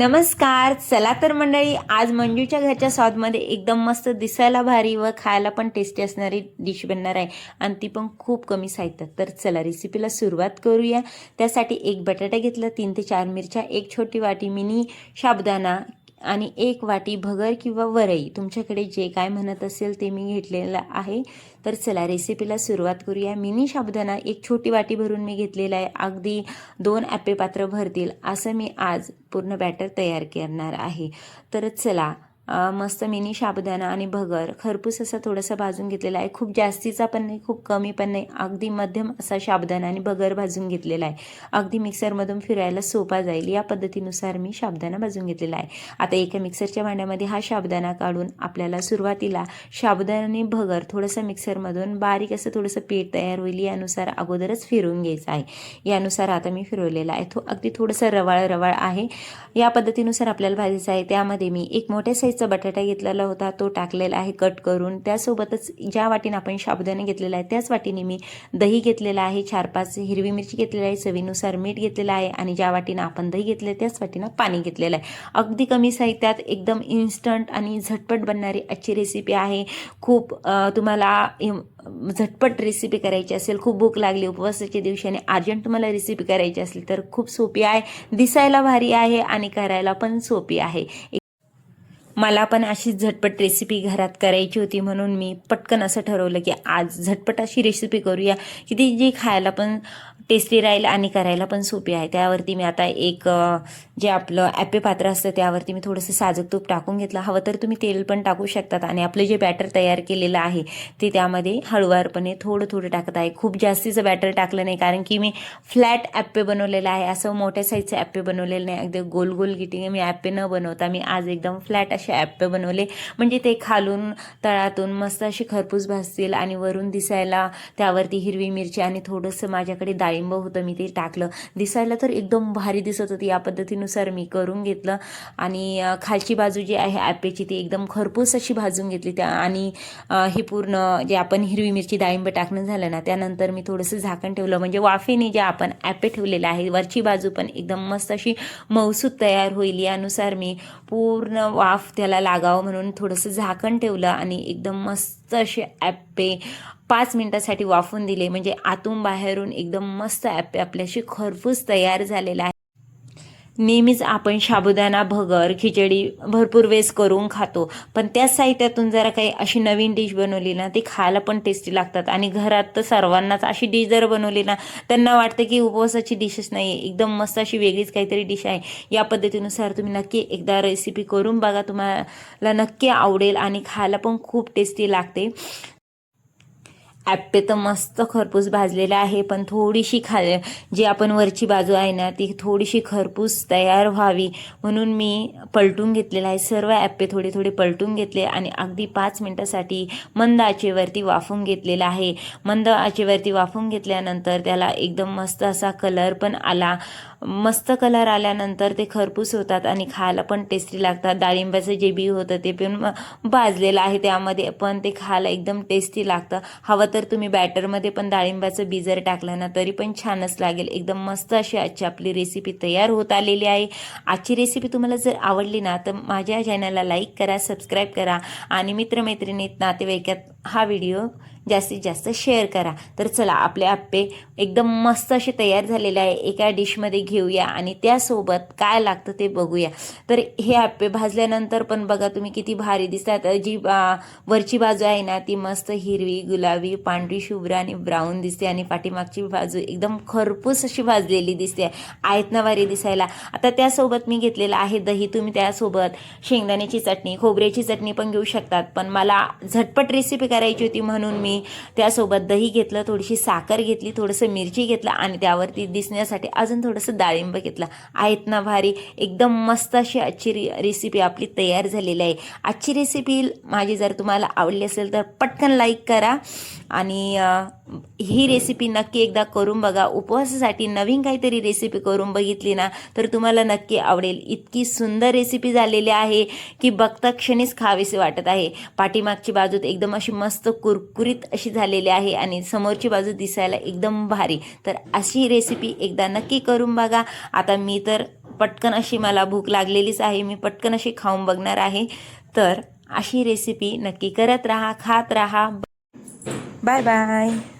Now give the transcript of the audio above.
नमस्कार चला तर मंडळी आज मंजूच्या घरच्या स्वादमध्ये एकदम मस्त दिसायला भारी व खायला पण टेस्टी असणारी डिश बनणार आहे. आणि ती पण खूप कमी साहित्यात. तर चला रेसिपीला सुरुवात करूया. त्यासाठी एक बटाटा घेतला तीन ते चार मिरच्या एक छोटी वाटी मिनी साबुदाणा आणि एक वाटी भगर किंवा वरई. तुमच्याकडे जे काय म्हणत असेल ते मी घेतलेलं आहे. तर चला रेसिपीला सुरुवात करूया. मिनी साबुदाणा एक छोटी वाटी भरून मी घेतलेला आहे. अगदी दोन ॲपे पात्र भरतील. असं मी आज पूर्ण बॅटर तयार करणार आहे. तर चला मस्त मिनी साबुदाणा आणि भगर. खरपूस असा थोडासा भाजून घेतलेला आहे. खूप जास्तीचा पण नाही खूप कमी पण नाही. अगदी मध्यम असा साबुदाणा आणि भगर भाजून घेतलेला आहे. अगदी मिक्सरमधून फिरायला सोपा जाईल. या पद्धतीनुसार मी साबुदाणा भाजून घेतलेला आहे. आता एका मिक्सरच्या भांड्यामध्ये हा साबुदाणा काढून आपल्याला सुरुवातीला साबुदाणा आणि भगर थोडंसं मिक्सरमधून बारीक असं थोडंसं पीठ तयार होईल. यानुसार अगोदरच फिरवून घ्यायचं आहे. यानुसार आता मी फिरवलेला आहे. तो अगदी थोडंसं रवाळ रवाळ आहे. या पद्धतीनुसार आपल्याला भाजायचं आहे. त्यामध्ये मी एक मोठ्या साईज साईजचा बटाटा घेतलेला होता तो टाकलेला आहे कट करून. त्यासोबतच ज्या वाटीने आपण साबुदाणे घेतलेला आहे त्याच वाटीने मी दही घेतलेला आहे चार पाच हिरवी मिरची घेतलेली आहे चवीनुसार मीठ घेतलेलं आहे आणि ज्या वाटीनं आपण दही घेतलं त्याच वाटीनं पाणी घेतलेलं आहे. अगदी कमी साहित्यात एकदम इन्स्टंट आणि झटपट बनणारी आजची रेसिपी आहे. खूप तुम्हाला झटपट रेसिपी करायची असेल खूप भूक लागली उपवासाच्या दिवशी आणि अर्जंट तुम्हाला रेसिपी करायची असेल तर खूप सोपी आहे. दिसायला भारी आहे आणि करायला पण सोपी आहे. मला पण अशीच झटपट रेसिपी घरात करायची होती म्हणून मी पटकन असं ठरवलं की आज झटपट अशी रेसिपी करूया की ती जी खायला पण टेस्टी राहील आणि करायला पण सोपी आहे. त्यावरती मी आता एक जे आपलं ॲपे पात्र असतं त्यावरती मी थोडंसं साजूक तूप टाकून घेतलं. हवं तर तुम्ही तेल पण टाकू शकतात आणि आपलं जे बॅटर तयार केलेलं आहे ते त्यामध्ये हळुवारपणे थोडं थोडं टाकत आहे. खूप जास्तीचं बॅटर टाकलं नाही कारण की मी फ्लॅट ॲप्पे बनवलेलं आहे. असं मोठ्या साईजचे ॲप्पे बनवलेलं नाही. अगदी गोल गोल गिटिंग मी ॲप्पे न बनवता मी आज एकदम फ्लॅट असे ॲप्पे बनवले. म्हणजे ते खालून तळातून मस्त असे खरपूस भासतील आणि वरून दिसायला त्यावरती हिरवी मिरची आणि थोडंसं माझ्याकडे डाळी डाळिंब होतं मी ते टाकलं. दिसायला तर एकदम भारी दिसत होती. या पद्धतीनुसार मी करून घेतलं. आणि खालची बाजू जी आहे ॲपेची ती एकदम खरपूस अशी भाजून घेतली. त्या आणि हे पूर्ण जे आपण हिरवी मिरची डाळिंब टाकणं झालं ना त्यानंतर मी थोडंसं झाकण ठेवलं. म्हणजे वाफेने जे आपण ॲपे ठेवलेलं आहे वरची बाजू पण एकदम मस्त अशी मौसूद तयार होईल. यानुसार मी पूर्ण वाफ त्याला लागावं म्हणून थोडंसं झाकण ठेवलं आणि एकदम मस्त असे ॲप्पे पाच मिनटासाठी वाफून दिले. म्हणजे आतून बाहेरून एकदम मस्त ॲप्पे आपल्याशी खरपूस तयार झालेला आहे नेहमीच आपण साबुदाणा भगर खिचडी भरपूर वेळेस करून खातो. पण त्याच साहित्यातून जरा काही अशी नवीन डिश बनवली ना ती खायला पण टेस्टी लागतात. आणि घरात तर सर्वांनाच अशी डिश जर बनवली ना त्यांना वाटतं की उपवासाची डिशच नाही आहे एकदम मस्त अशी वेगळीच काहीतरी डिश आहे. या पद्धतीनुसार तुम्ही नक्की एकदा रेसिपी करून बघा. तुम्हाला नक्की आवडेल आणि खायला पण खूप टेस्टी लागते. ॲप्पे तर मस्त खरपूस भाजलेलं आहे पण थोडीशी खा जी आपण वरची बाजू आहे ना ती थोडीशी खरपूस तयार व्हावी. म्हणून मी पलटून घेतलेलं आहे सर्व ॲप्पे थोडे थोडे पलटून घेतले आणि अगदी पाच मिनटासाठी मंद आचेवरती वाफून घेतलेला आहे. मंद आचेवरती वाफून घेतल्यानंतर त्याला एकदम मस्त असा कलर पण आला. मस्त कलर आल्यानंतर ते खरपूस होतात आणि खायला पण टेस्टी लागतात. डाळिंबाचं जे बी होतं ते पण भाजलेलं आहे त्यामध्ये पण ते खायला एकदम टेस्टी लागतं. हवं तर तुम्ही बॅटरमध्ये पण डाळिंबाचं बी जर टाकलं ना तरी पण छानच लागेल. एकदम मस्त अशी आजची आपली रेसिपी तयार होत आलेली आहे. आजची रेसिपी तुम्हाला जर आवडली ना तर माझ्या चॅनलला लाईक करा सबस्क्राईब करा. आणि मित्रमैत्रिणीत नातेवाईकात हा व्हिडिओ जास्तीत जास्त शेअर करा. तर चला आपले आप्पे एकदम मस्त असे तयार झालेले आहे. एका डिशमध्ये घेऊया आणि त्यासोबत काय लागतं ते बघूया. तर हे आप्पे भाजल्यानंतर पण बघा तुम्ही किती भारी दिसतात. जी वरची बाजू आहे ना ती मस्त हिरवी गुलाबी पांढरी शुभ्र आणि ब्राऊन दिसते आणि पाठीमागची बाजू एकदम खरपूस अशी भाजलेली दिसते. आहेत ना दिसायला. आता त्यासोबत मी घेतलेलं आहे दही. तुम्ही त्यासोबत शेंगदाण्याची चटणी खोबऱ्याची चटणी पण घेऊ शकतात. पण मला झटपट रेसिपी करायची होती म्हणून मी त्यासोबत दही घेतलं थोडीशी साखर घेतली थोडंसं मिरची घेतलं आणि त्यावरती दिसण्यासाठी अजून थोडंसं डाळिंब घेतलं. आहेत ना भारी एकदम मस्त अशी आजची रि रेसिपी आपली तयार झालेली आहे. आजची रेसिपी माझी जर तुम्हाला आवडली असेल तर पटकन लाईक करा आणि ही रेसिपी नक्की एकदा करून बघा. उपवासासाठी नवीन काहीतरी रेसिपी करून बघितली ना तर तुम्हाला नक्की आवडेल. इतकी सुंदर रेसिपी झालेली आहे की बघता क्षणीच खावेसे वाटत आहे. पाठीमागची बाजूत एकदम अशी मस्त कुरकुरीत कुरकुरीत अशी झालेली आहे आणि समोरची बाजू दिसायला एकदम भारी. तर अशी रेसिपी एकदा नक्की करून बघा. आता मी तर पटकन अशी मला भूक लागलेलीच आहे. मी पटकन अशी खाऊन बघणार आहे. तर अशी रेसिपी नक्की करत राहा खात राहा. Bye bye